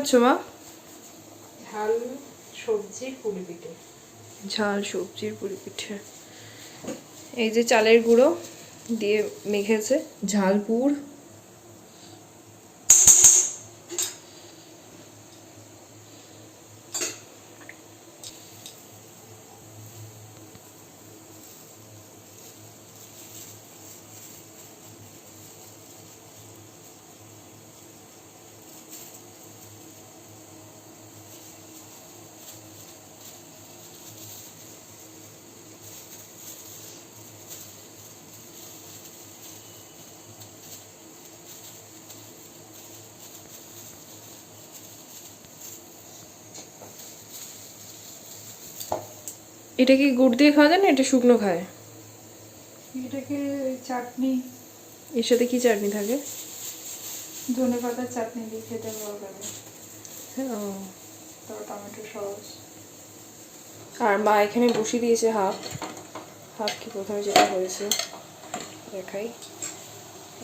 বানাচ্ছো মা? ঝাল সবজির পুলি পিঠে। ঝাল সবজির পুলি পিঠে। এই যে চালের গুঁড়ো দিয়ে মেখেছে। ঝালপুর এটা কি গুড় দিয়ে খাওয়া যায় না? এটা শুকনো খায়। এটাকে চাটনি। এর সাথে কি চাটনি থাকে? ধনে পাতার চাটনি দিয়ে খেতে ভালো লাগে। ও। তো টমেটো সস। আর মা এখানে বসিয়ে দিয়েছে হাফ। হাফ কি প্রথমে যেটা হয়েছে দেখাই।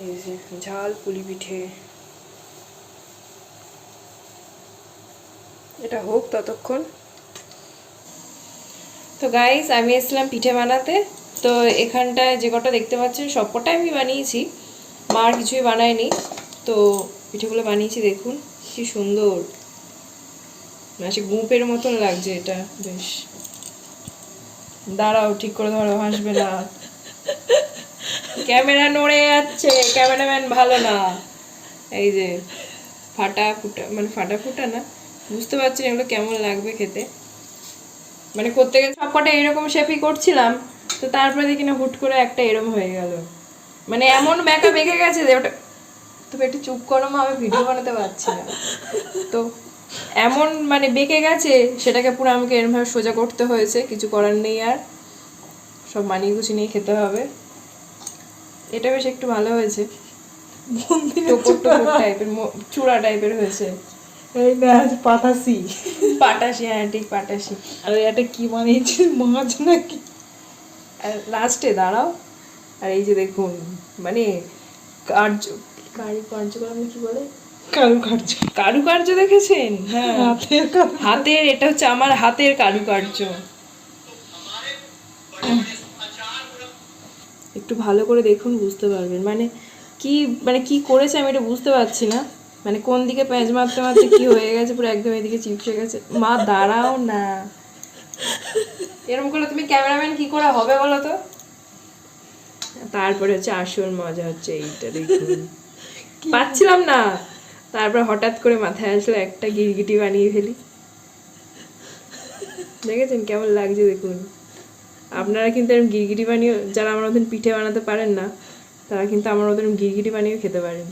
এই যে ঝাল পুলি পিঠে। এটা হোক ততক্ষণ। তো গাইস আমি এসেছিলাম পিঠে বানাতে। তো এখানটায় যে কটা দেখতে পাচ্ছেন, সব কটাই আমি বানিয়েছি। মা আর কিছুই বানায়নি। তো পিঠেগুলো বানিয়েছি, দেখুন, কি সুন্দর। মানে সে গুঁপের মতন লাগছে এটা, বেশ। দাঁড়াও, ঠিক করে ধরো, হাসবে না। ক্যামেরা নড়ে যাচ্ছে, ক্যামেরাম্যান ভালো না। এই যে, ফাটা ফুটা মানে ফাটা ফুটা না, বুঝতে পারছেন এগুলো কেমন লাগবে খেতে। মানে করতে গেলে সবকটা এরকম শেপই করছিলাম তো তারপরে দেখি না হুট করে একটা এরম হয়ে গেল। মানে এমন ব্যাকা বেঁকে গেছে যে ওটা তুমি একটু চুপ করো মা আমি ভিডিও বানাতে পারছি না। তো এমন মানে বেঁকে গেছে সেটাকে পুরো আমাকে এরমভাবে সোজা করতে হয়েছে কিছু করার নেই আর। সব মানিয়ে গুছিয়ে নিয়ে খেতে হবে। এটা বেশ একটু ভালো হয়েছে। টোপর টোপর টাইপের চূড়া টাইপের হয়েছে। এই না আজ পাতাসি। পাটাশি হ্যাঁ ঠিক পাটাশি আর এটা কি বানিয়েছি মাছ নাকি? লাস্টে দাঁড়াও। আর এই যে দেখুন মানে কার্য কারি কার্যক্রম কি বলে? কারুকার্য। কারুকার্য দেখেছেন? হ্যাঁ। হাতের হাতের এটা হচ্ছে আমার হাতের কারুকার্য। একটু ভালো করে দেখুন বুঝতে পারবেন। মানে কি মানে কি করেছে আমি এটা বুঝতে পারছি না। মানে কোন দিকে প্যাঁচ মারতে মারতে কি হয়ে গেছে পুরো একদম এদিকে চিপসে গেছে। মা দাঁড়াও না। এরকম করলে তুমি ক্যামেরাম্যান কি করে হবে বলো তো? তারপরে হচ্ছে আসল মজা হচ্ছে এইটা দেখুন। পাচ্ছিলাম না। তারপর হঠাৎ করে মাথায় আসলো একটা গিরগিটি বানিয়ে ফেলি। দেখেছেন কেমন লাগছে দেখুন। আপনারা কিন্তু এরকম গিরগিটি বানিয়ে যারা আমার মতন পিঠে বানাতে পারেন না তারা কিন্তু আমার মতন গিরগিটি বানিয়ে খেতে পারেন।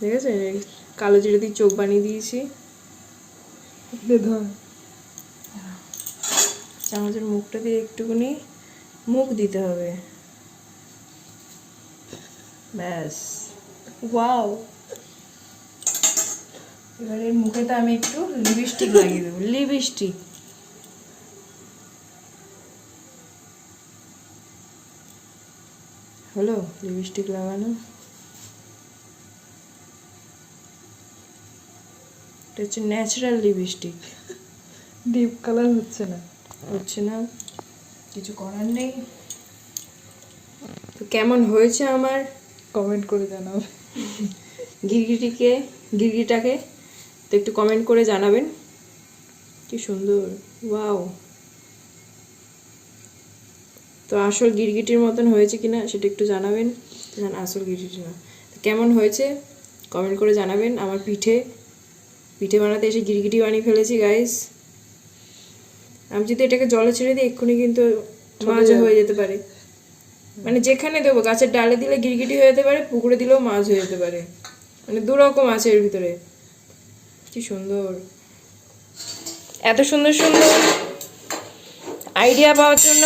দেখেছেন আছে কালো জিরে দিয়ে চোখ বানিয়ে দিয়েছি। চামচের মুখটা দিয়ে একটুখানি মুখ দিতে হবে। ব্যাস। ওয়াও। এবার এর মুখেতে আমি একটু লিপস্টিক লাগিয়ে দেবো। লিপস্টিক। হলো? লিপস্টিক লাগানো? এটা হচ্ছে ন্যাচারাল লিপস্টিক ডিপ কালার হচ্ছে না। হচ্ছে না। কিছু করার নেই। তো কেমন হয়েছে আমার? কমেন্ট করে জানাও। গিরগিটিকে গিরগিটাকে তো একটু কমেন্ট করে জানাবেন। কি সুন্দর। ওয়াও তো আসল গিরগিটির মতন হয়েছে কিনা সেটা একটু জানাবেন। না আসল গিরগিটি না। তো কেমন হয়েছে? কমেন্ট করে জানাবেন আমার পিঠে। পিঠে বানাতে এসে গিরগিটি বানিয়ে ফেলেছি গাইস আমি যদি এটাকে জলে ছেড়ে দিই এক্ষুনি কিন্তু মাছ হয়ে যেতে পারে। মানে যেখানে দেবো গাছের ডালে দিলে গিরগিটি হয়ে যেতে পারে পুকুরে দিলেও মাছ হয়ে যেতে পারে। মানে দু রকম আছে এর ভিতরে। কি সুন্দর। এত সুন্দর সুন্দর আইডিয়া পাওয়ার জন্য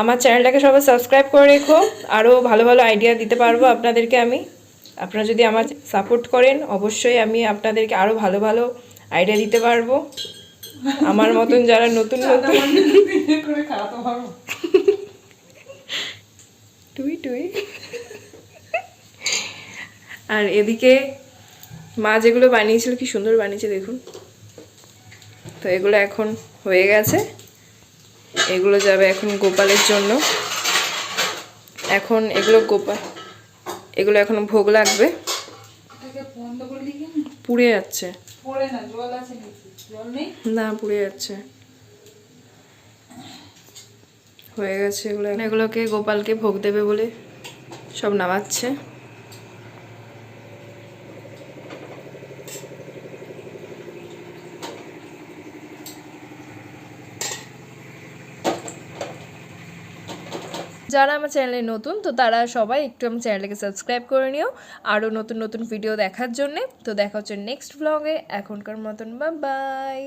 আমার চ্যানেলটাকে সবাই সাবস্ক্রাইব করে রেখো। আরও ভালো ভালো আইডিয়া দিতে পারব আপনাদেরকে আমি। আপনারা যদি আমার সাপোর্ট করেন অবশ্যই আমি আপনাদেরকে আরও ভালো ভালো আইডিয়া দিতে পারব। আমার মতন যারা নতুন নতুন টুই টুই। আর এদিকে মা যেগুলো বানিয়েছিল কি সুন্দর বানিয়েছে দেখুন। তো এগুলো এখন হয়ে গেছে। এগুলো যাবে এখন গোপালের জন্য। এখন এগুলো গোপাল এগুলো এখন ভোগ লাগবে। পুড়ে যাচ্ছে। না পুড়ে যাচ্ছে। হয়ে গেছে এগুলো। এগুলোকে গোপালকে ভোগ দেবে বলে সব নামাচ্ছে। যারা আমার চ্যানেলে নতুন, তো তারা সবাই একটু আমার চ্যানেলকে সাবস্ক্রাইব করে নিও। আরও নতুন নতুন ভিডিও দেখার জন্যে। তো দেখা হচ্ছে নেক্সট ব্লগে এখনকার মতন বা বাই